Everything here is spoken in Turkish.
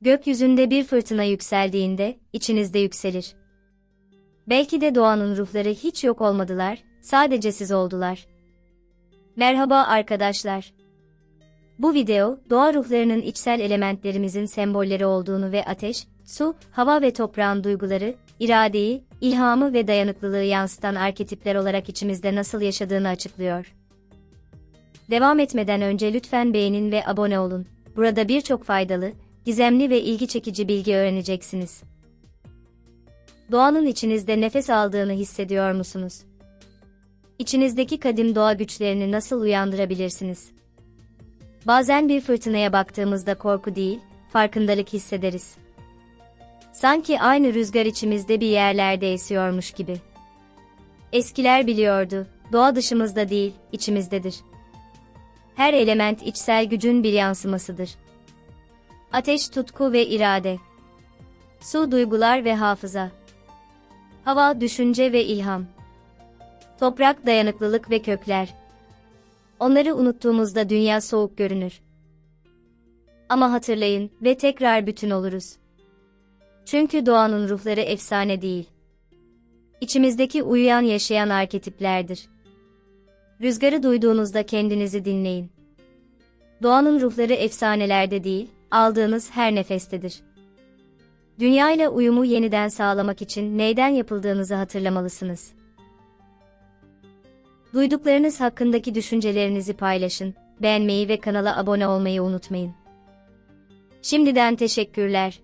Gökyüzünde bir fırtına yükseldiğinde, içinizde yükselir. Belki de doğanın ruhları hiç yok olmadılar, sadece siz oldular. Merhaba arkadaşlar. Bu video, doğa ruhlarının içsel elementlerimizin sembolleri olduğunu ve ateş, su, hava ve toprağın duyguları, iradeyi, ilhamı ve dayanıklılığı yansıtan arketipler olarak içimizde nasıl yaşadığını açıklıyor. Devam etmeden önce lütfen beğenin ve abone olun. Burada birçok faydalı, gizemli ve ilgi çekici bilgi öğreneceksiniz. Doğanın içinizde nefes aldığını hissediyor musunuz? İçinizdeki kadim doğa güçlerini nasıl uyandırabilirsiniz? Bazen bir fırtınaya baktığımızda korku değil, farkındalık hissederiz. Sanki aynı rüzgar içimizde bir yerlerde esiyormuş gibi. Eskiler biliyordu, doğa dışımızda değil, içimizdedir. Her element içsel gücün bir yansımasıdır. Ateş tutku ve irade. Su duygular ve hafıza. Hava düşünce ve ilham. Toprak dayanıklılık ve kökler. Onları unuttuğumuzda dünya soğuk görünür. Ama hatırlayın ve tekrar bütün oluruz. Çünkü doğanın ruhları efsane değil. İçimizdeki uyuyan yaşayan arketiplerdir. Rüzgarı duyduğunuzda kendinizi dinleyin. Doğanın ruhları efsanelerde değil, aldığınız her nefestedir. Dünya ile uyumu yeniden sağlamak için neyden yapıldığınızı hatırlamalısınız. Duyduklarınız hakkındaki düşüncelerinizi paylaşın, beğenmeyi ve kanala abone olmayı unutmayın. Şimdiden teşekkürler.